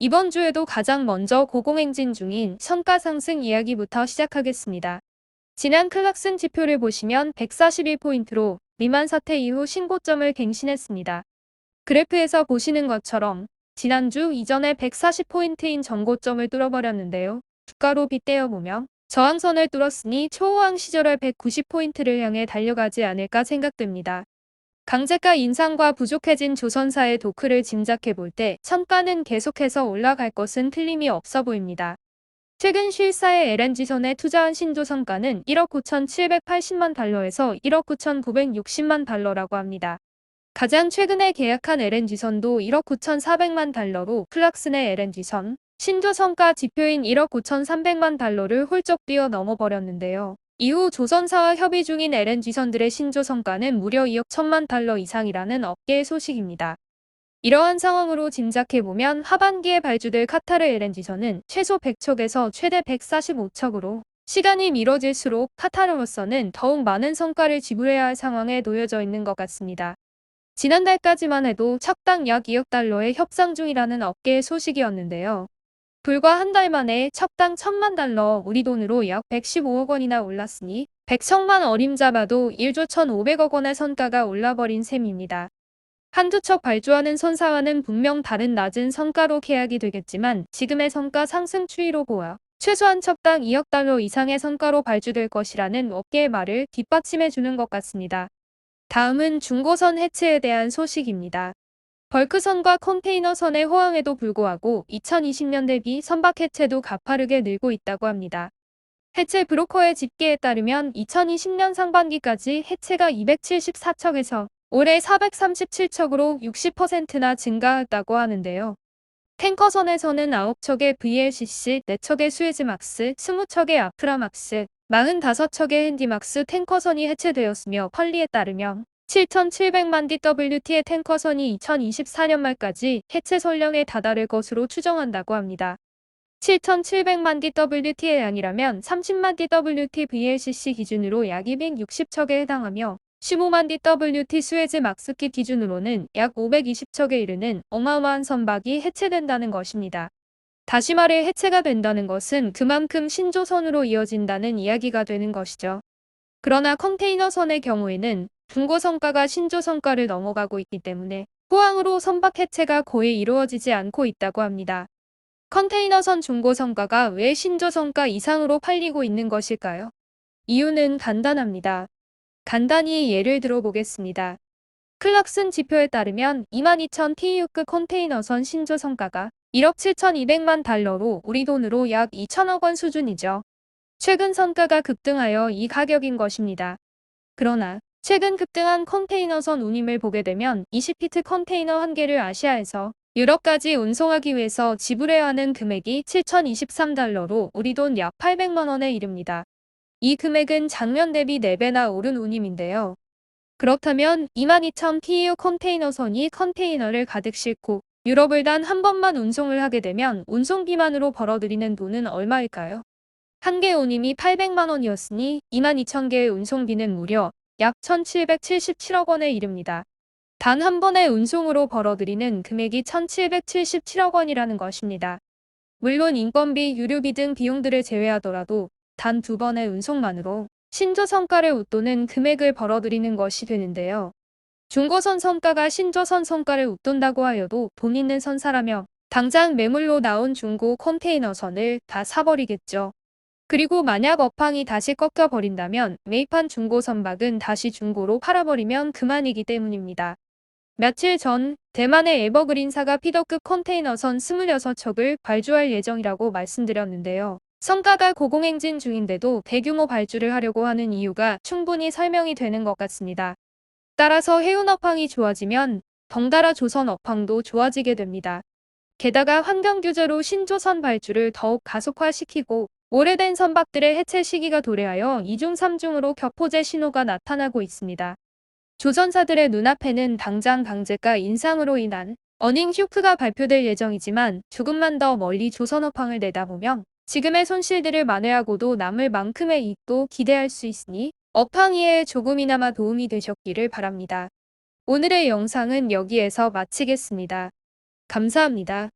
이번 주에도 가장 먼저 고공행진 중인 성가 상승 이야기부터 시작하겠습니다. 지난 클락슨 지표를 보시면 141포인트로 리만 사태 이후 신고점을 갱신했습니다. 그래프에서 보시는 것처럼 지난주 이전에 140포인트인 전고점을 뚫어버렸는데요. 주가로 빗대어 보면 저항선을 뚫었으니 초호황 시절의 190포인트를 향해 달려가지 않을까 생각됩니다. 강제가 인상과 부족해진 조선사의 도크를 짐작해 볼 때 천가는 계속해서 올라갈 것은 틀림이 없어 보입니다. 최근 실사의 LNG선에 투자한 신조선가는 1억 9,780만 달러에서 1억 9,960만 달러라고 합니다. 가장 최근에 계약한 LNG선도 1억 9,400만 달러로 플락슨의 LNG선, 신조선가 지표인 1억 9,300만 달러를 훌쩍 뛰어넘어 버렸는데요. 이후 조선사와 협의 중인 LNG선들의 신조선가는 무려 2억 1천만 달러 이상이라는 업계의 소식입니다. 이러한 상황으로 짐작해보면 하반기에 발주될 카타르 LNG선은 최소 100척에서 최대 145척으로 시간이 미뤄질수록 카타르로서는 더욱 많은 성과를 지불해야 할 상황에 놓여져 있는 것 같습니다. 지난달까지만 해도 척당 약 2억 달러의 협상 중이라는 업계의 소식이었는데요. 불과 한 달 만에 척당 1천만 달러 우리 돈으로 약 115억 원이나 올랐으니 100척만 어림잡아도 1조 1,500억 원의 선가가 올라버린 셈입니다. 한두 척 발주하는 선사와는 분명 다른 낮은 성가로 계약이 되겠지만 지금의 성가 상승 추이로 보아 최소한 척당 2억 달러 이상의 성가로 발주될 것이라는 업계의 말을 뒷받침해 주는 것 같습니다. 다음은 중고선 해체에 대한 소식입니다. 벌크선과 컨테이너선의 호황에도 불구하고 2020년 대비 선박 해체도 가파르게 늘고 있다고 합니다. 해체 브로커의 집계에 따르면 2020년 상반기까지 해체가 274척에서 올해 437척으로 60%나 증가했다고 하는데요. 탱커선에서는 9척의 VLCC, 4척의 수에즈막스, 20척의 아프라막스, 45척의 핸디막스 탱커선이 해체되었으며 펄리에 따르면 7,700만 DWT의 탱커선이 2024년 말까지 해체 선량에 다다를 것으로 추정한다고 합니다. 7,700만 DWT의 양이라면 30만 DWT VLCC 기준으로 약 260척에 해당하며 15만 DWT 스웨즈 막스키 기준으로는 약 520척에 이르는 어마어마한 선박이 해체된다는 것입니다. 다시 말해 해체가 된다는 것은 그만큼 신조선으로 이어진다는 이야기가 되는 것이죠. 그러나 컨테이너선의 경우에는 중고성가가 신조성가를 넘어가고 있기 때문에 호황으로 선박 해체가 거의 이루어지지 않고 있다고 합니다. 컨테이너선 중고성가가 왜 신조성가 이상으로 팔리고 있는 것일까요? 이유는 간단합니다. 간단히 예를 들어보겠습니다. 클락슨 지표에 따르면 22,000 TU급 컨테이너선 신조성가가 1억 7,200만 달러로 우리 돈으로 약 2천억 원 수준이죠. 최근 선가가 급등하여 이 가격인 것입니다. 그러나 최근 급등한 컨테이너선 운임을 보게 되면 20피트 컨테이너 한 개를 아시아에서 유럽까지 운송하기 위해서 지불해야 하는 금액이 7,023달러로 우리 돈 약 800만 원에 이릅니다. 이 금액은 작년 대비 4배나 오른 운임인데요. 그렇다면 22,000 TU 컨테이너선이 컨테이너를 가득 싣고 유럽을 단 한 번만 운송을 하게 되면 운송비만으로 벌어들이는 돈은 얼마일까요? 한 개 운임이 800만 원이었으니 22,000개의 운송비는 무려 약 1,777억 원에 이릅니다. 단 한 번의 운송으로 벌어들이는 금액이 1,777억 원이라는 것입니다. 물론 인건비, 유류비 등 비용들을 제외하더라도 단 두 번의 운송만으로 신조 성가를 웃도는 금액을 벌어들이는 것이 되는데요. 중고선 성가가 신조선 성가를 웃돈다고 하여도 돈 있는 선사라며 당장 매물로 나온 중고 컨테이너선을 다 사버리겠죠. 그리고 만약 업황이 다시 꺾여버린다면 매입한 중고 선박은 다시 중고로 팔아버리면 그만이기 때문입니다. 며칠 전 대만의 에버그린사가 피더급 컨테이너선 26척을 발주할 예정이라고 말씀드렸는데요. 성가가 고공행진 중인데도 대규모 발주를 하려고 하는 이유가 충분히 설명이 되는 것 같습니다. 따라서 해운 업황이 좋아지면 덩달아 조선 업황도 좋아지게 됩니다. 게다가 환경 규제로 신조선 발주를 더욱 가속화시키고 오래된 선박들의 해체 시기가 도래하여 2중 3중으로 격포제 신호가 나타나고 있습니다. 조선사들의 눈앞에는 당장 강제가 인상으로 인한 어닝 쇼크가 발표될 예정이지만 조금만 더 멀리 조선업황을 내다보면 지금의 손실들을 만회하고도 남을 만큼의 이익도 기대할 수 있으니 업황 이해에 조금이나마 도움이 되셨기를 바랍니다. 오늘의 영상은 여기에서 마치겠습니다. 감사합니다.